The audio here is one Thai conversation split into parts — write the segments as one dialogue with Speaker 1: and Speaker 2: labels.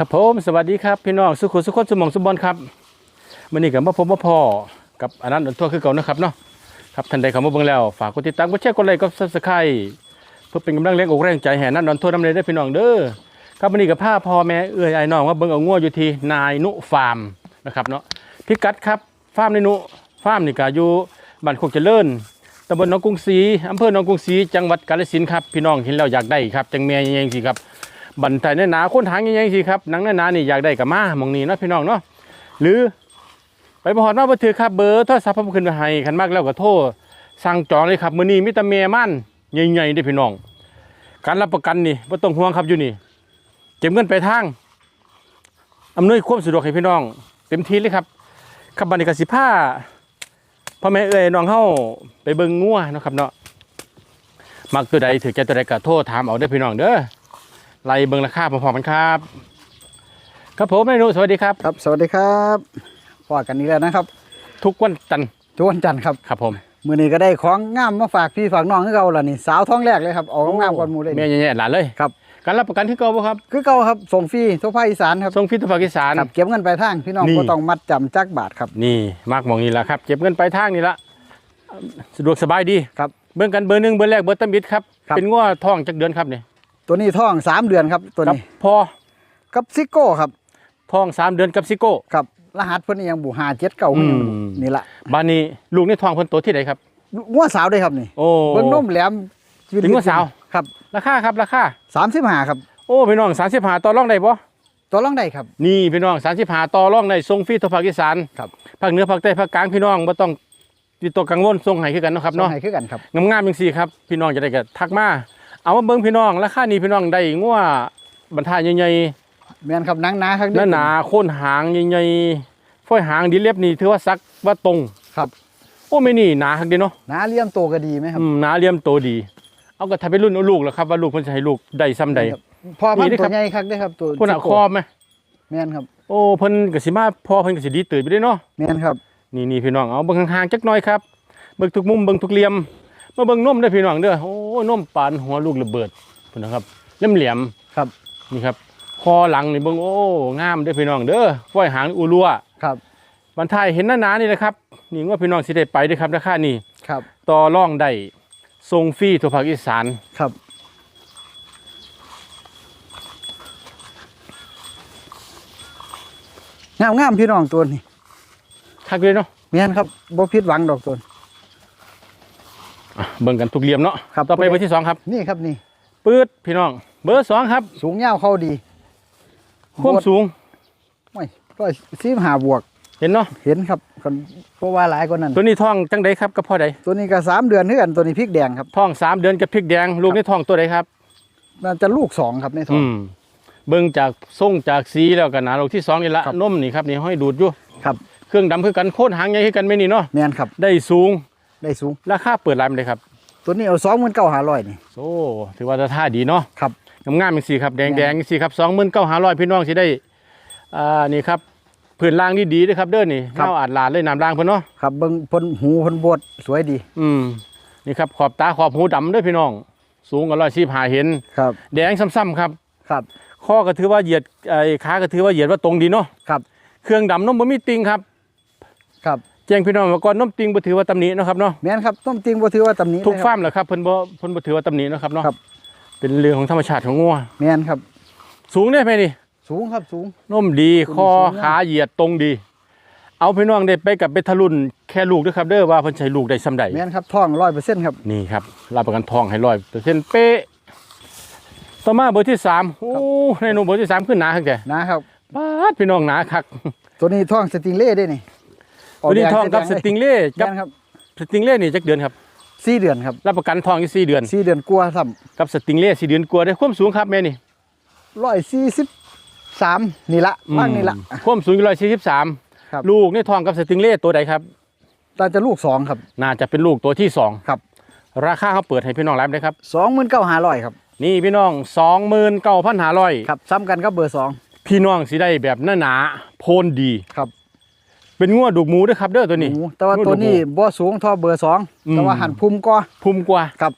Speaker 1: ครับผมสวัสดีครับพี่น้องสุขุสุขคนสมองสมบอลครับมื่อนี้กับมาพบมาพ่อกับอนันต์อันทั่วคือเก่านะครับเนาะครับท่านใดเข้ามาเบิ่งแล้วฝากกดติดตามกดแชร์กดไลค์กดซับสไครต์เพื่อเป็นกำลังแรงอกแรงใจแห่นันต์อันทั่วน้ำเลยได้พี่น้องเด้อครับมื่อนี้กับพ่อพ่อแม่เอื้อยไอ้น้องว่าเบิ่งเอางัวอยู่ที่นายนุฟาร์มนะครับเนาะพิกัดครับฟาร์มนายนุฟาร์มนี่ก็อยู่บ้านโคกเจริญตำบลหนองกรุงศรีอำเภอหนองกรุงศรีจังหวัดกาฬสินธุ์ครับพี่น้องเห็นแล้วอยากได้ครับจังเมียยังสิครับ บันไทยหนาค้นหางยังไงสิครับหนังหนานี่อยากได้กับมามองนี้นะพี่น้องเนาะหรือไปบหอดมาบ่ถือครับเบอร์โทรศัพท์ผมขึ้นไว้ให้คันมากแล้วก็โทรสั่งจองเลยครับมือนี้มีแต่แม่ม่นใหญ่ๆเด้พี่น้อง การรับประกันนี่บ่ต้องห่วงครับอยู่นี่เก็บเงินไปทางอำนวยความสะดวกให้พี่น้อง เต็มที่เลยครับครับบันี้ก็สิพาพ่อแม่เอ้ยน้องเฮาไปเบิ่งงัวนะครับเนาะมักตัวใดถือแกตัวใดก็โทรถามเอาเด้พี่น้องเด้อ ไล่เบิ่งราคาพร้อมๆกันครับ ครับผมเมนูสวัสดีครับ
Speaker 2: ครับ สวัสดีครับพอกันนี้แล้วนะครับ
Speaker 1: ทุกวันจันทร์
Speaker 2: ทุกวันจันทร์ครับ
Speaker 1: ครับผม
Speaker 2: มื้อนี้ก็ได้ของงามมาฝากพี่ฝากน้องคือเก่าล่ะนี่สาวท้องแรกเลยครับเอางามๆก่อนหมู่เลย
Speaker 1: แม่
Speaker 2: นี่
Speaker 1: ใหญ่ๆหลานเลย
Speaker 2: ครับ
Speaker 1: การรับประกันที่เก่าบ่ครับ
Speaker 2: คือเก่าครับส่งฟรีทั่วภาคอีสานครับ
Speaker 1: ส่งพิษภาคอีสาน
Speaker 2: ครับเก็บเงินปลายทางพี่น้อง
Speaker 1: นี่
Speaker 2: บ่ต้องมัดจำจักบาทครับ
Speaker 1: นี่มากหมองนี่ละครับ เก็บเงินไปลายทางนี่ละสะดวกสบายดี
Speaker 2: ครับ
Speaker 1: เบิ่งกันเบอร์หนึ่งเบอร์แรกเบอร์ตัมบิดครับ
Speaker 2: ครับ
Speaker 1: เป็นง้อท้องจักเดือนครับนี่
Speaker 2: ตัวนี้ท้องสามเดือนครับตัว
Speaker 1: ครับ
Speaker 2: นี้
Speaker 1: พอ
Speaker 2: กับซิโก้ครับ
Speaker 1: ท้องสามเดือนกับซิโก้
Speaker 2: ครับรหัสเพิ่นยังบูหาเจ็ดเก่า
Speaker 1: อืม
Speaker 2: นี่ละ
Speaker 1: บ้านนี้ลูกในท้องเพิ่นโตที่ไหนครับ
Speaker 2: งัวสาวเด้ครับนี่
Speaker 1: โอ้
Speaker 2: เบิ่งนมแหลม
Speaker 1: เป็นงัวสาว
Speaker 2: ครับ
Speaker 1: ราคาครับราคา
Speaker 2: 35ครับ
Speaker 1: โอ้พี่น้อง35ต่อรองได้บ่
Speaker 2: ตัวรองได้ครับ
Speaker 1: นี่พี่น้อง35ต่อรองได้ส่งฟรีทั่วภาคอีสาน
Speaker 2: ครับ
Speaker 1: ภาคเหนือภาคใต้ภาคกลางพี่น้องบ่ต้องติดตัวกังวลส่งให้คือกันเนาะครับ
Speaker 2: ส่ง
Speaker 1: เนาะ
Speaker 2: ให้คือกันครับ
Speaker 1: งามๆจังซี่ครับ พี่น้องจะได้ก็ทักมา เอามาเบิ่งพี่น้องราคานี้พี่น้องได้งัวบรรทายใหญ่
Speaker 2: แม่นครับหนังหนาครับ
Speaker 1: ๆหนาๆโค่นหางใหญ่ๆฝ้อยหางดีเล็บนี่ถือว่าซักว่าตรง
Speaker 2: ครับ
Speaker 1: โอ้ไม่นี่หนาคักเดีเนาะ
Speaker 2: หนาเลี่ยมโตก็ดีไหมครับ
Speaker 1: อืมหนาเหลี่ยมโตดี เอาก็ถ้าเป็นรุ่นเอาลูกแล้วครับว่าลูกเพิ่นจะให้ลูกได้ซ้ำใด
Speaker 2: ครับพอพัน
Speaker 1: นี่
Speaker 2: ธุ์
Speaker 1: เด้อครั
Speaker 2: ตัว
Speaker 1: บ
Speaker 2: ใหญ่คักได้อครับตัว
Speaker 1: พุ่นน่ะ
Speaker 2: ซิโก้
Speaker 1: ครอบไหม
Speaker 2: แม่นครับ
Speaker 1: โอ้เพิ่นก็สิมาพอเพิ่นก็สิดีตื่นไปเด้เนาะ
Speaker 2: แม่นครับ
Speaker 1: นี่นี่พี่น้องเอาเบิ่งห่างๆจักหน่อยครับเบิ่งทุกมุมเบิ่งทุกเหลี่ยม มาเบิ่งนมเด้อพี่น้องเด้อโอ้นมปานหัวลูกระเบิดพุ่นนะครับเหลี่ยมๆ
Speaker 2: ครับ
Speaker 1: นี่ครับคอหลังนี่เบิ่งโอ้งามเด้อพี่น้องเด้อฝ้อยหางอูรัว
Speaker 2: ครับ
Speaker 1: บรรทายเห็นหนาๆนี่นะครับนี่ว่าพี่น้องสิได้ไปเด้อครับราคานี่
Speaker 2: ครับ
Speaker 1: ต่อรองได้ทรงฟรีทั่วภาคอีสาน
Speaker 2: ครับงามงามพี่น้องตัวนี้
Speaker 1: คักเลยเนาะ
Speaker 2: แม่นครับบ่ผิดหวังดอกตัวนี้
Speaker 1: อะเบิ่งกันทุกเหลี่ยมเนาะ
Speaker 2: ครับ
Speaker 1: ต่อไปเบอร์ที่สองครับ
Speaker 2: นี่ครับนี่
Speaker 1: ปื๊ดพี่น้อง เบอร์สองครับ
Speaker 2: สูงยาวเข้าดี
Speaker 1: ความสูง
Speaker 2: ไม่ร้อยสิบห้าบวก
Speaker 1: เห็นเนาะ
Speaker 2: เห็นครับคนเพราะว่าหลายกว่านั้น
Speaker 1: ตัวนี้ท้องจังใดครับกับพ่อใด
Speaker 2: ตัวนี้ก็สามเดือนเท่ากันตัวนี้พริกแดงครับ
Speaker 1: ท้องสามเดือนกับพริกแดงลูกในท้องตัวใดครับ
Speaker 2: น่าจะลูกสองครับในท้อ
Speaker 1: อื
Speaker 2: ง
Speaker 1: มเบิ่งจากทรงจากสีแล้วกันนะลูกที่สองนี่ละ
Speaker 2: ครับ
Speaker 1: นมนี่ครับนี่ห้อยดูดอยู่
Speaker 2: ครับ
Speaker 1: เครื่องดำคือกันโคตรหางใหญ่คือกันไม่นี่เนาะ
Speaker 2: แม่นครับ
Speaker 1: ได้สูง
Speaker 2: ได้สูง
Speaker 1: ราคาเปิดรายมันเลยครับ
Speaker 2: ตัวนี้เอาสองหมื่นเก้าหาร้อยนี่
Speaker 1: โอ้ถือว่าจะท่าดีเนาะ
Speaker 2: ครับ
Speaker 1: งามๆจังซี่ครับแดงๆจังซี่ครับ29,500พี่น้องสิได้อ่านี่ครับพื้นล่างนี่ดีเด้อครับเด้อนี่
Speaker 2: ครับ
Speaker 1: เฮาอาจลาดเลยน้ำล่างเพิ่นเนาะ
Speaker 2: ครับเบิ่งเพ่นหูเพ่นบดสวยดี
Speaker 1: อืมนี่ครับขอบตาขอบหูดำเด้อพี่น้อง สูงกว่า145เห็น
Speaker 2: ครับ
Speaker 1: แดงซ้ำๆครับ
Speaker 2: ครับ
Speaker 1: ข้อก็ถือว่าเหยียดไอ้ขาก็ถือว่าเหยียดว่าตรงดีเนาะ
Speaker 2: ครับ
Speaker 1: เครื่องดำนมบ่มีติงครับ
Speaker 2: ครับ
Speaker 1: แจ้งพี่น้องมาก่อนนมติงบ่ถือว่าตำหนิเนาะครับเนาะ
Speaker 2: แม่นครับต้มติงบ่ถือว่าตำหนี้
Speaker 1: ทุกฟาร์มแหละครับเพิ่นบ่เพิ่นบ่ถือว่าตำหนิเนาะครับเนาะ
Speaker 2: ครับ
Speaker 1: เป็นเรื่องของธรรมชาติของงัว
Speaker 2: แม่นครับ
Speaker 1: สูงได้ไหมนี่
Speaker 2: สูงครับสูง
Speaker 1: นมดี
Speaker 2: ตัวนี้
Speaker 1: คอ
Speaker 2: สูงมาก
Speaker 1: ขาเหยียดตรงดี เอาพี่น้องได้ไปกับเบทารุนแค่ลูกด้วยครับเด้อว่าเพิ่นใช้ลูกได้ซำใด
Speaker 2: แม่นครับท้องร้อยเปอร์เซ็นต์ครับ
Speaker 1: นี่ครับรับประกันทองให้ร้อยเปอร์เซ็นต์เป๊ะต่อมาเบอร์ที่สามโอ้ในหนูเบอร์ที่สามขึ้นหนาขึ้นแก
Speaker 2: นะครับ
Speaker 1: ปาดพี่น้องหนาคัก
Speaker 2: ตัวนี้ท้องสติงเล่ได้นี่
Speaker 1: ตัวนี้ทองกับสติงเล่กั
Speaker 2: แม่
Speaker 1: บ
Speaker 2: นครับ
Speaker 1: สติงเล่นี่จักเดือนครับ
Speaker 2: สี่เดือนครับ
Speaker 1: รับประกันทองอยู่สี่เดือน
Speaker 2: สี่เดือนกลัวาซ้
Speaker 1: กับสติงเล่สี่เดือนกลัวาได้ความสูงครับแม่นี่ำ
Speaker 2: ร้อยสี่สิบสามนี่ละว่างนี่ละ
Speaker 1: อืมความสูงอยู่ร้อยสี่สิบสาม
Speaker 2: ครับ
Speaker 1: ลูกในทองกับสติงเล่ตัวใดครับ
Speaker 2: ตาจะลูกสองครับ
Speaker 1: น่าจะเป็นลูกตัวที่สอง
Speaker 2: ครับ
Speaker 1: ราคาเขาเปิดให้พี่น้องรับได้ครับ
Speaker 2: สองหมื่นเก้าหาร้อยครับ
Speaker 1: นี่พี่น้องสองหมื่นเก้าพันห้าร้อย
Speaker 2: ครับซ้ำกันครับเบอร์สอง
Speaker 1: พี่น้องสิได้แบบหนาหนาๆโพนดี
Speaker 2: ครับ
Speaker 1: เป็นงัวดูกหมูด้วยครับเด้อตัวนี้
Speaker 2: หมูแต่ว่าตัวนี้บ่สูงเท่าเบอร์สอง
Speaker 1: อืม
Speaker 2: แต่ว่าหันพุ่มก็
Speaker 1: พุ่มกว่า
Speaker 2: ครับ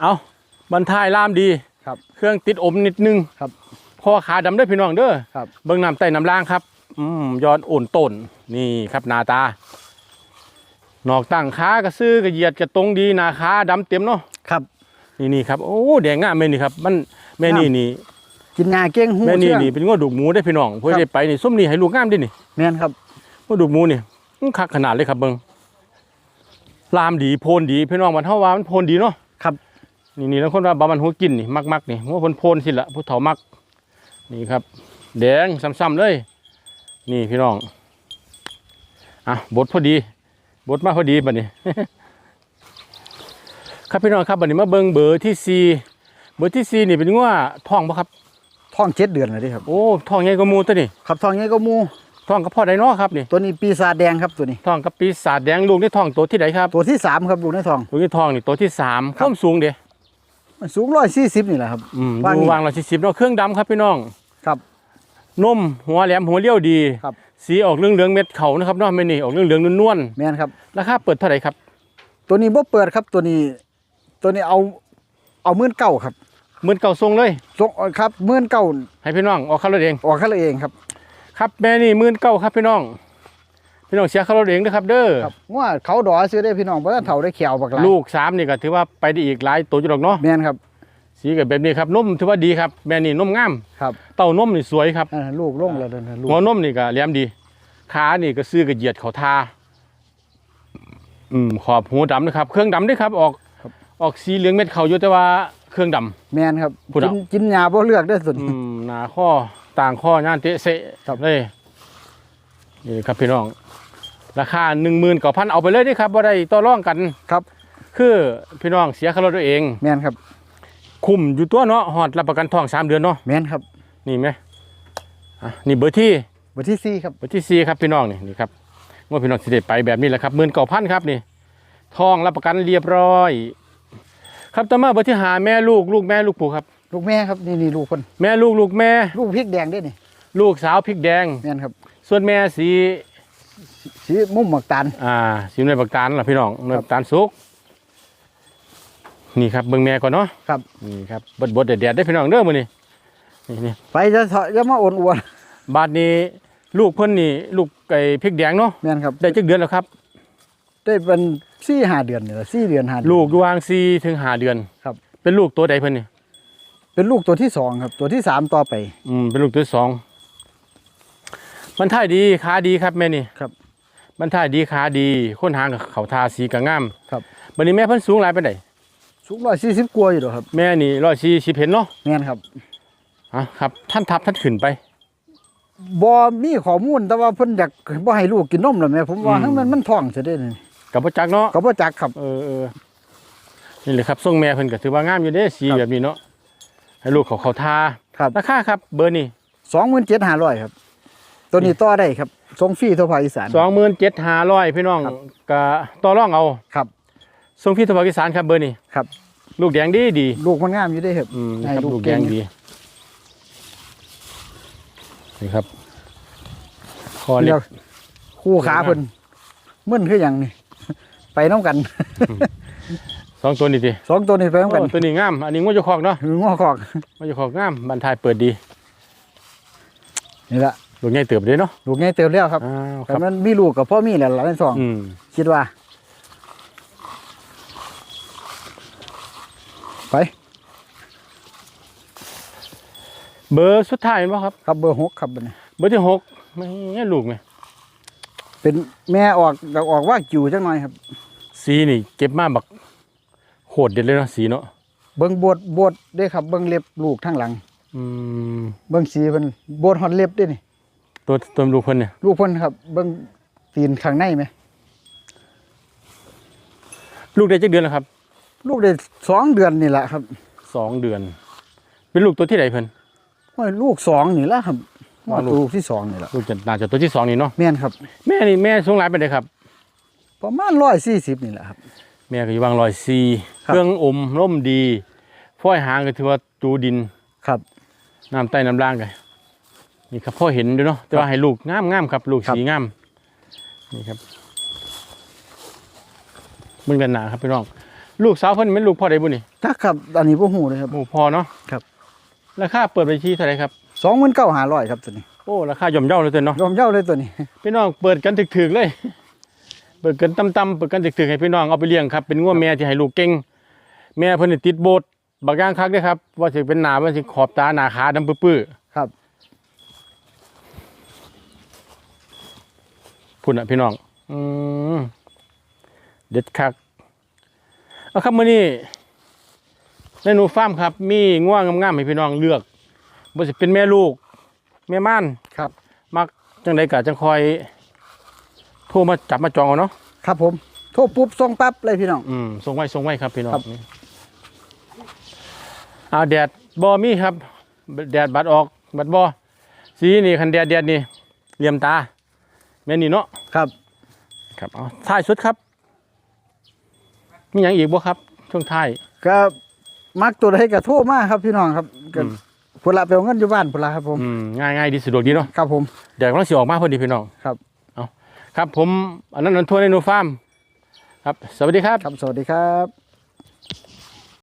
Speaker 1: เอาบรรทายล่ามดี
Speaker 2: ครับ
Speaker 1: เครื่องติดอมนิดนึง
Speaker 2: ครับ
Speaker 1: คอขาดำเด้อพี่น้องเด้อ
Speaker 2: ครับ
Speaker 1: เบิ่งน้ำใต้น้ำล่างครับ อืมยอดโอนต้น นี่ครับหน้าตา นอกตั้งขากระซื้อกระเหยียดกระตรงดีหน้าขาดำเต็มเนาะ
Speaker 2: ครับ
Speaker 1: นี่นี่ครับ โอ้แดงงามแม่นี่ครับ มันแม่นี่นี่
Speaker 2: กินงาเก้งหู
Speaker 1: แม่นี่
Speaker 2: เชื่อง
Speaker 1: นี่เป็นงวดดูกหมูได้อพี่น้องเพื่อ
Speaker 2: ครับ
Speaker 1: ได้ไปนี่ส้มนี่ให้ลูกงามดินี่
Speaker 2: แม่นครับ
Speaker 1: ง วดดูกหมูนี่อื้อคักขนาดเลยครับเบิ่งลามดีโพนดีพี่น้องมันเท่าว่ามันโพนดีเนาะ
Speaker 2: ครับ
Speaker 1: นี่นี่แล้วคนว่าบามันหัวกินนี่มักมักๆนี่หัวโพนโพนสิละผู้เฒ่ามัก นี่ครับ แดงซ้ำๆเลย นี่พี่น้องอะบดพอดี บดมาพอดีบัดนี้ ครับพี่น้องครับบัดนี้มาเบิ่งเบอร์ที่สี่เบอร์ที่สี่นี่เป็นงัวท้องปะครับ
Speaker 2: ท้องเจ็ดเดือนเลยดิครับ
Speaker 1: โอ้ท้องใหญ่กว่าหมูตัวนี่
Speaker 2: ครับท้องนี้ก็หมู
Speaker 1: ท้องกับพ่อไดเนาะครับนี่
Speaker 2: ตัวนี้ปีศาจแดงครับตัวนี้
Speaker 1: ท้องกับปีศาจแดงลูกนี่ท้องตัวที่ไหนครับ
Speaker 2: ตัวที่สามครับลูกในท้อง
Speaker 1: ลูกนี่ท้องนี่ตัวที่สาม
Speaker 2: ครับ
Speaker 1: ความสูงเด้
Speaker 2: มันสูงร้อยสี่สิบนี่แหละครับ
Speaker 1: อืม
Speaker 2: ว่าง
Speaker 1: ดู
Speaker 2: นี่
Speaker 1: วางเราสิบเนาะเครื่องดำครับพี่น้อง
Speaker 2: ครับ
Speaker 1: นมหัวแหลมหัวเลี้ยวดี
Speaker 2: ครับ
Speaker 1: สีออกเหลืองเหลืองๆเม็ดเขานะครับเนาะไม่นี่ออกเหลืองเหลืองๆนวล
Speaker 2: แม่นครับ
Speaker 1: ๆราคาเปิดเท่าไหร่ครับ
Speaker 2: ตัวนี้บ่เปิดครับตัวนี้ ตัวนี้เอาเอาหมื่นเก้าครับ
Speaker 1: หมื่นเก่าทรงเลย
Speaker 2: ส่งครับหมื่นเก้า
Speaker 1: ให้พี่น้องออกค่ารถเอง
Speaker 2: ออกค่าเลยเองครับ
Speaker 1: ครับแม่นี่หมื่นเก้าครับพี่น้อง พี่น้องเสียค่ารถเองนะครับ เด้อ
Speaker 2: ครับว่าเขาดอซื้อได้พี่น้องเพราะว่าเฒ่าได้เขียวบักหลาย
Speaker 1: ลูกสามนี่ก็ถือว่าไปได้อีกหลายตัวอยู่หรอกเนาะ
Speaker 2: แม่นครับ
Speaker 1: สีกับแบบนี้ครับนมถือว่าดีครับแม่นี่นมงาม
Speaker 2: ครับ
Speaker 1: เต้านมนี่สวยครับ
Speaker 2: อ่าลูกลงแล้วนะลูก
Speaker 1: หัวนมนี่ก็แหลมดีขานี่ก็ซื้อกับเหยียดเขาทาอืมขอบหูดำนะครับ เครื่องดำด้วยครับ ออกออกสีเหลืองเม็ดเขาอยู่แต่ว่าเครื่องดำ
Speaker 2: แม่นครับ
Speaker 1: ผู้
Speaker 2: กิ
Speaker 1: เฒ่า
Speaker 2: นกินยาบ่เลือกได้อสุด
Speaker 1: อืมหนาข้อ ต่างข้อย่านเตะเสะ
Speaker 2: ครับ
Speaker 1: เลยนี่ครับพี่น้อง ราคาหนึ่งหมื่นกว่าพันเอาไปเลยเด้อครับว่าได้ต่อรองกัน
Speaker 2: ครับ
Speaker 1: คือพี่น้องเสียค่ารถตัวเอง
Speaker 2: แม่นครับ
Speaker 1: คุ้มอยู่ตัวเนาะหอดรับประกันทองสามเดือนเนาะ
Speaker 2: แม่นครับ
Speaker 1: นี่ไหมอะนี่เบอร์ที่
Speaker 2: เบอร์ที่สี่ครับ
Speaker 1: เบอร์ที่สี่ครับพี่น้องนี่นี่ครับว่าพี่น้องสิเด็ไปแบบนี้แหละครับหมื่นเก้าพันครับนี่ทองรับประกันเรียบร้อย ครับต่อมาเบอร์ที่หาแม่ลูกลูกแม่ลูกปู่ครับ
Speaker 2: ลูกแม่ครับนี่นี่ลูกคน
Speaker 1: แม่ลูกลูกแม่
Speaker 2: ลูกพริกแดงเด้วยนี่
Speaker 1: ลูกสาวพริกแดง
Speaker 2: แม่นครับ
Speaker 1: ส่วนแม่สี
Speaker 2: สีมุมหมักตาล
Speaker 1: อ่าสีในบักตาลล่ะพี่น้องในบักตาลสุกนี่ครับเบิ่งแม่ก่อนเนาะ
Speaker 2: ครับ
Speaker 1: นี่ครับบดบดๆแดดๆได้อพี่น้องเด้อมื้อนี้นี่นี่
Speaker 2: ไปจะเถอะจะมาอ่อนอวน
Speaker 1: บาดนี้ลูกเพิ่นนี่ ลูกไก่พริกแดงเนาะ
Speaker 2: แม่นครับ
Speaker 1: ได้จักเดือนแล้วครับ
Speaker 2: ได้เป็นสี่ห้าเดือนนี่แหละสี่เดือนห้าเดือน
Speaker 1: ลูกอยู่วาง4ถึง5เดือน
Speaker 2: ครับ
Speaker 1: เป็นลูกตัวใดเพิ่นนี่
Speaker 2: เป็นลูกตัวที่สองครับ ตัวที่สามต่อไป
Speaker 1: อืมเป็นลูกตัวที่สองมันท่ายดีขาดีครับแม่นี่
Speaker 2: ครับ
Speaker 1: มันท่ายดีขาดีค้นหางกับเขาทาสีก็งาม
Speaker 2: ครับ
Speaker 1: บัดนี้แม่เพิ่นสูงหลายปานใด
Speaker 2: สูงร้อยสี่สิบกว่าอยู่หรอกครับ
Speaker 1: แม่นี่140เห็นเนาะ
Speaker 2: แม่นครับ
Speaker 1: อะครับ ท่านทับท่านขึ้นไป
Speaker 2: บ่มีข้อมูลแต่ว่าเพิ่นอยากบ่ให้ลูกกินนมหรอแม่ผมว่า
Speaker 1: อืม
Speaker 2: ให้มันมันท้องซะเด้อนี่
Speaker 1: กับพ่จักเนาะ
Speaker 2: ก็บ่จักครับ
Speaker 1: เออเออนี่แหละครับทรงแม่เพิ่นก็ถือว่างามอยู่เด้สี
Speaker 2: ครับ
Speaker 1: แบบนี้เนาะ ให้ลูกเขาเขาทา
Speaker 2: ครับ
Speaker 1: ราคาครับ เบอร์นี่
Speaker 2: สองหมื่นเจ็ดห้าร้อยครับ ตัวนี้ต่อได้ครับส่งฟรีทั่วภาคอีสาน
Speaker 1: สองหมื่นเจ็ดห้าร้อยพี่น้อง
Speaker 2: ครับ
Speaker 1: ก็ต่อรองเอา
Speaker 2: ครับ
Speaker 1: ทรงพี่ทวารกิสานครับเบอร์นี่
Speaker 2: ครับ
Speaker 1: ลูกแดงดีดี
Speaker 2: ลูกมันงามอยู่เด้อครับ
Speaker 1: อืม
Speaker 2: ให้
Speaker 1: ครับ
Speaker 2: ลูก
Speaker 1: ลูกแด
Speaker 2: เก่ง
Speaker 1: งดีนี่ครับคอเล็
Speaker 2: เดี๋ยว
Speaker 1: บ
Speaker 2: คู่ขาเพิ่นมึนคือหยังนี่ไปน้ำกัน
Speaker 1: สองตัวนี่ดิ
Speaker 2: สองตัวนี้ไปน้ำกัน
Speaker 1: โอ้ตัวนี้งาม อันนี้งูเจะคอกเนาะ
Speaker 2: หือง้อคอก
Speaker 1: งูเจะคอกงามบันทายเปิดดี
Speaker 2: นี่ละ
Speaker 1: ลูกใหญ่เติบเด้เนาะ
Speaker 2: ลูกไงเติมแล้วครับ
Speaker 1: อ้าวค
Speaker 2: แต่
Speaker 1: รับ
Speaker 2: มันมีลูกกับพ่อมีแหละหลานสอง
Speaker 1: อืม
Speaker 2: คิดว่า ไป
Speaker 1: เบอร์สุดท้ายเห็นป่ะครับ
Speaker 2: ครับเบอร์หกครับบัดนี้
Speaker 1: เบอร์ที่หกไม่ใช่ลูกไหม
Speaker 2: เป็นแม่ออกดอกออกว่ากิ่วจังหน่อยครับ
Speaker 1: สีนี่ เก็บมาบัก โหดเด็ดเลยเนาะสีเนาะ
Speaker 2: เบิ้งบวดบวดเด้ครับเบิ้งเล็บลูกทั้งหลัง
Speaker 1: อืม
Speaker 2: เบิ้งสีเพิ่นบวดฮอดเล็บเด้นี่
Speaker 1: ตัวตัวลูกเพิ่นเนี่ย
Speaker 2: ลูกเพิ่นครับ เบิ้งตีนข้างในไหม
Speaker 1: ลูกได้จักเดือนแล้วครับ
Speaker 2: ลูกได้สองเดือนนี่แหละครับ
Speaker 1: สองเดือน เป็นลูกตัวที่ไหนเพิ่น
Speaker 2: โอ้ยลูกสองนี่แหละครับ
Speaker 1: อ๋อ
Speaker 2: ว่า
Speaker 1: ลูก
Speaker 2: ลูกที่สองนี่แหละ
Speaker 1: ลูกจะน่าจะตัวที่สองนี่เนาะ
Speaker 2: แม่นครับ
Speaker 1: แม่นี่แม่สูงหลายไปเลยครับ
Speaker 2: ประมาณร้อยสี่สิบนี่แหละครับ
Speaker 1: แม่ก็อยู่วางรอยซี
Speaker 2: ครับ
Speaker 1: เครื่องอมร่มดีฝ้อยหางก็ถือว่าจูดิน
Speaker 2: ครับ
Speaker 1: น้ำใต้น้ำล่างกันนี่ครับพ่อเห็นด้วยเนาะแต่ว่าให้ลูกงามงามๆครับ ลูก
Speaker 2: ครับ
Speaker 1: สีงามนี่ครับมึงกันหนาครับพี่น้องลูกสาวเพิ่นเป็นลูกพ่อใดบุนี่
Speaker 2: ถ้าครับอันนี้พ่อหูเลยครับ
Speaker 1: หมู่พ่อเนาะ
Speaker 2: ครับ
Speaker 1: ราคาเปิดไปที่เท่าไหรครับ
Speaker 2: สสองหมื่นเก้าหาร้อยครับตัวนี้
Speaker 1: โอ้ราคาย่อมเยาเลยตัวเนาะ
Speaker 2: ยอมเย้าเลยตัวนี้
Speaker 1: พี่น้องเปิดกันถึกๆเลย เปิดกันต่ำๆเปิดกันถึกๆให้พี่น้องเอาไปเลี้ยงครับเป็นงัวแม่ที่ให้ลูกเก่งแม่เพิ่นนี่ติดโบสถ์บักย่างคักเด้อครับว่าสิเป็นหนาว่าสิขอบตาหนาขาดำปื้อ
Speaker 2: ครับ
Speaker 1: ๆพุ่นน่ะพี่น้อง อืมเด็ดคักเอาครับมื้อนี้ในหนูฟาร์มครับ มีง่วงงามๆให้พี่น้องเลือกบ่สิเป็นแม่ลูก แม่ม่าน
Speaker 2: ครับ
Speaker 1: มักจังไดก็จังคอยโท รมาจับมาจองเอาเนาะ
Speaker 2: ครับผมโทรปุ๊บส่งปั๊บเลยพี่น้อง
Speaker 1: อืมส่งไว้ส่งไว้ครับพี่น้อง
Speaker 2: ครับ
Speaker 1: นี่อ่าแดดบ่มีครับ แดดบัดออกบัดบ่สีนี่คันแดดแดดนี่เหลี่ยมตาแม่นนี่เนาะ
Speaker 2: ครับ
Speaker 1: ครับเอาท้ายสุดครับมีหยังอีกบ่ครับ ช่วงท้าย
Speaker 2: ก็มักตัวใดก็โทรมาครับพี่น้องครับก็
Speaker 1: อืม
Speaker 2: พุ่นละไปเอาเงินอยู่บ้านพุ่นละครับผม
Speaker 1: อืมง่ายง่ายดีสะดวกดีเนาะ
Speaker 2: ครับผม
Speaker 1: แดดกำลังสิออกมาพอดีพี่น้อง
Speaker 2: ครับ
Speaker 1: เอา ครับผมอันนั้นนนทั่วในนูฟาร์มครับ สวัสดีครับ
Speaker 2: ครับ สวัสดีครับ